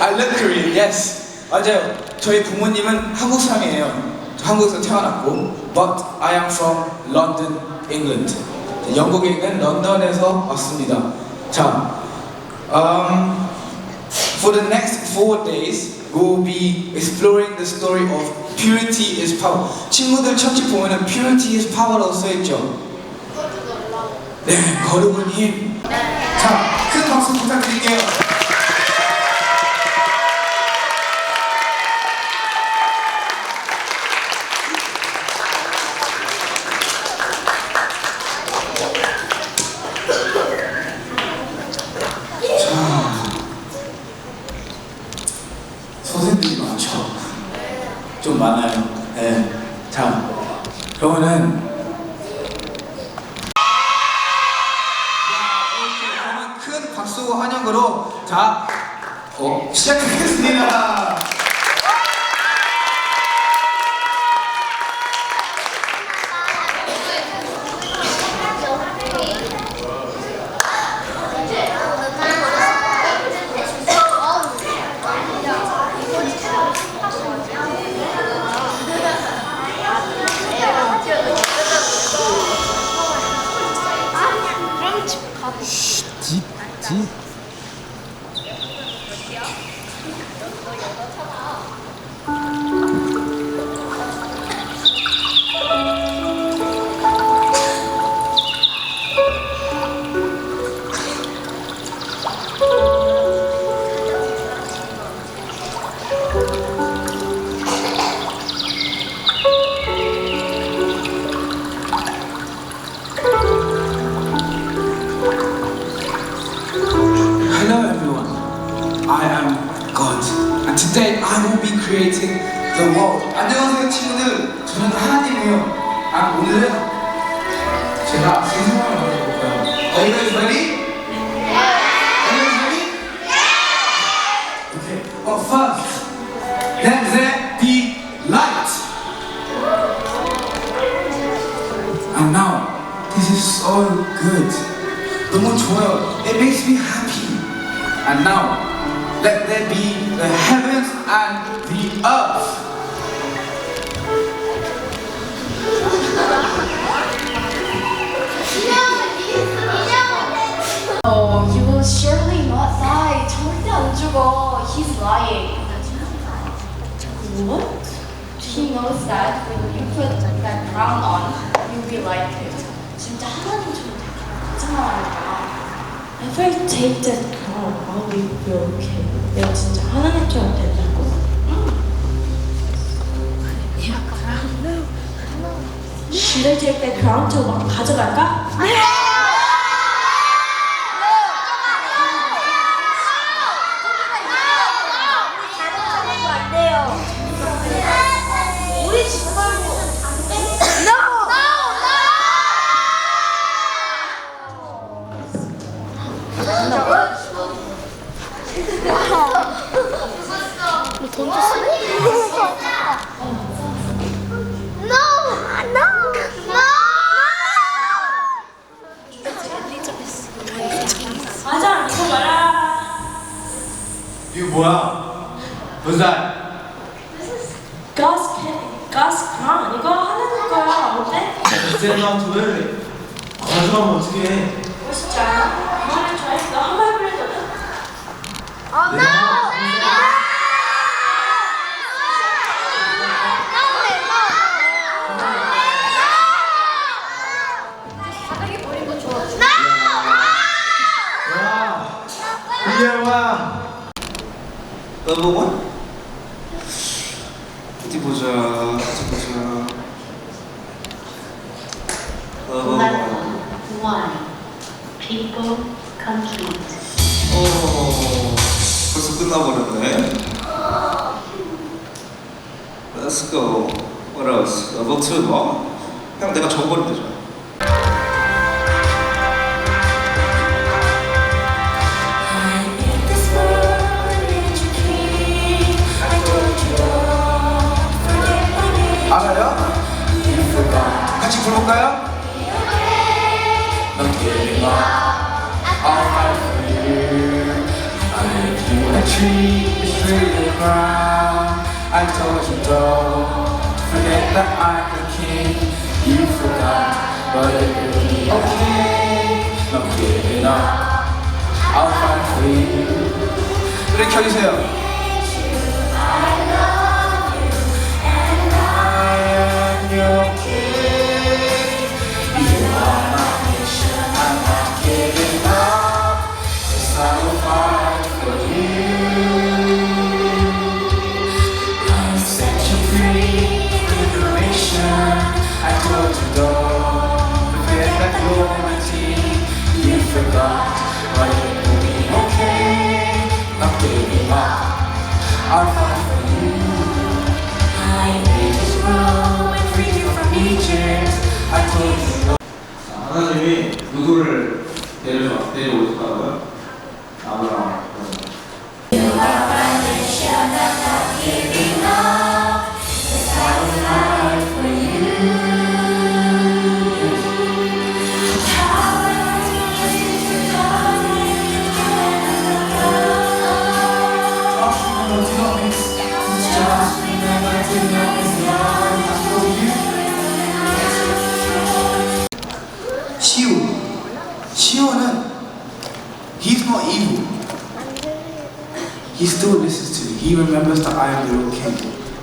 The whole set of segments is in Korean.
I love Korea. Yes. 맞아요. 저희 부모님은 한국 사람이에요. 저 한국에서 태어났고, but I am from London, England. 영국에 있는 런던에서 왔습니다. 자, um, for the next four days, we will be exploring the story of purity is power. 친구들 첫집 보면은 purity is power라고 써있죠. 네, 거룩은 힘. 자, 큰 박수 부탁드릴게요. 선생님이 많죠. 좀 많아요. 네. 자, 그러면은 그러면 큰 자, 어, 시작하겠습니다. Hello everyone. I am God. And today I will be creating the world. 안녕하세요 친구들. 저는 하나님이에요. 아 오늘은 제가 세상을 만들어 볼까요? Are you guys ready? Are you guys ready? Okay. But first, let there be light. And now, this is so good. 너무 좋아요. And now, let there be the heavens and the earth. Oh, he will surely not die. 절대 안 죽어. He's lying. What? He knows that when you put that crown on, you'll be like it. 진짜 하나님처럼 될 거야. 거짓말하는 거야. If I take that crown, I'll be okay. 내가 진짜 하나님처럼 된다고? Should I take that crown to 막 가져갈까? 와. 너보고? 어디 보자. 어디 보자. 너보고. One. People complete. 어, 벌써 끝나버렸네. Let's go. What else? Level 2 뭐? 그냥 내가 적어버리면 되잖아. 알아요? 같이 불러볼까요? 노래 켜주세요. 하나님이 누구를 he remembers that I am the real king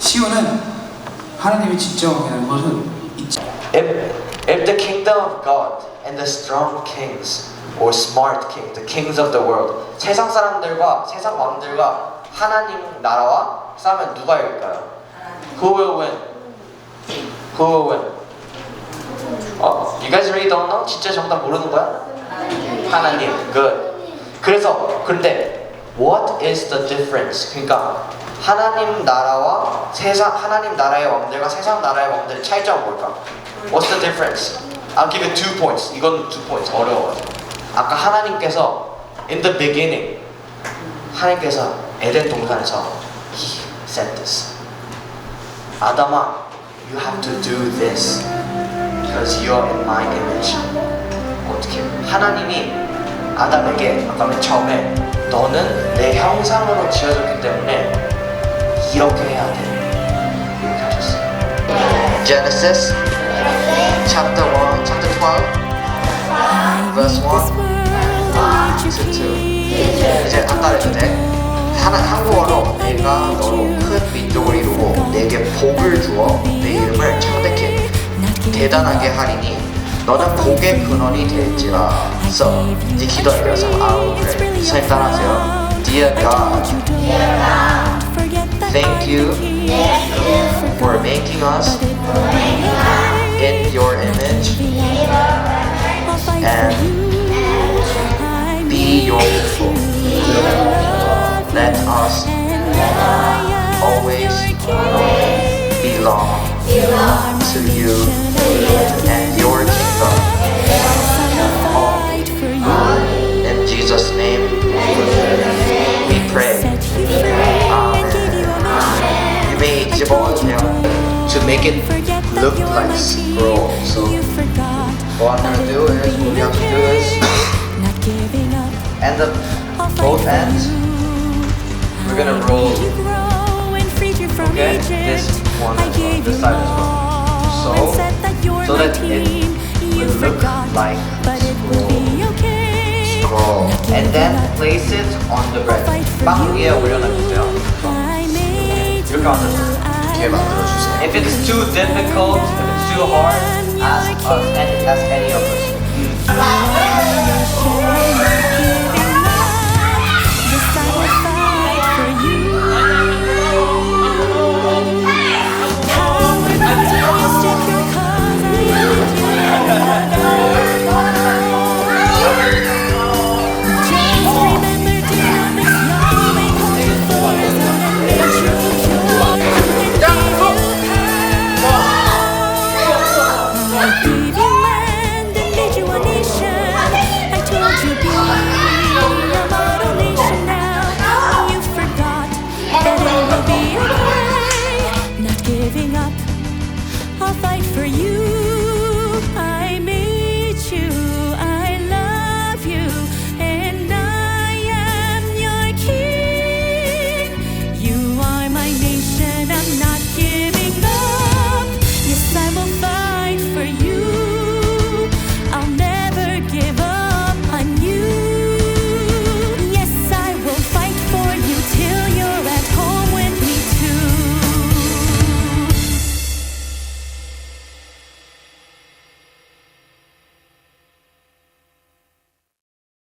시우는 하나님이 진정이라는 것을 잊지 If, if the kingdom of God and the strong kings or smart king, the kings of the world, 세상 사람들과 세상 왕들과 하나님 나라와 싸우면 누가 이길까요? Who will win? Who will win? 어, you guys really don't know? 진짜 정답 모르는 거야? 하나님. Good. 그래서 근데 what is the difference? 그러니까 하나님 나라와 세상 하나님 나라의 왕들과 세상 나라의 왕들의 차이점은 뭘까? What's the difference? I'll give you two points. 이건 two points 어려워. 아까 하나님께서 in the beginning 하나님께서 에덴 동산에서 He said this. 아담아, you have to do this because you are in my image. 어떻게? 하나님이 아담에게 아까 맨 처음에 너는 내 형상으로 지어졌기 때문에 이렇게 해야 돼. 이렇게 하셨어요. Genesis chapter 1, chapter 12, verse 1 to 2. 이제 안 따라해도 돼. 하나, 한국어로 내가 너로 큰 민족을 이루고 내게 복을 주어 내 이름을 창대케 대단하게 하리니 너는 복의 근원이 될지라 써. 이제 기도하면서 아우 그래. 선생님 따라하세요. Dear God, thank you for making us in your image and be your people. Let us always belong to you make it look like scroll. So what I'm gonna do is what we have to do is end up both ends. We're gonna roll. Okay, this one as well, this side as well. So, so that it will look like scroll. And then place it on the bread. 빵 위에 올려놔주세요. 이렇게 만들어주세요. 이렇게 만들어주세요. If it's too difficult, if it's too hard, ask us and ask any of us.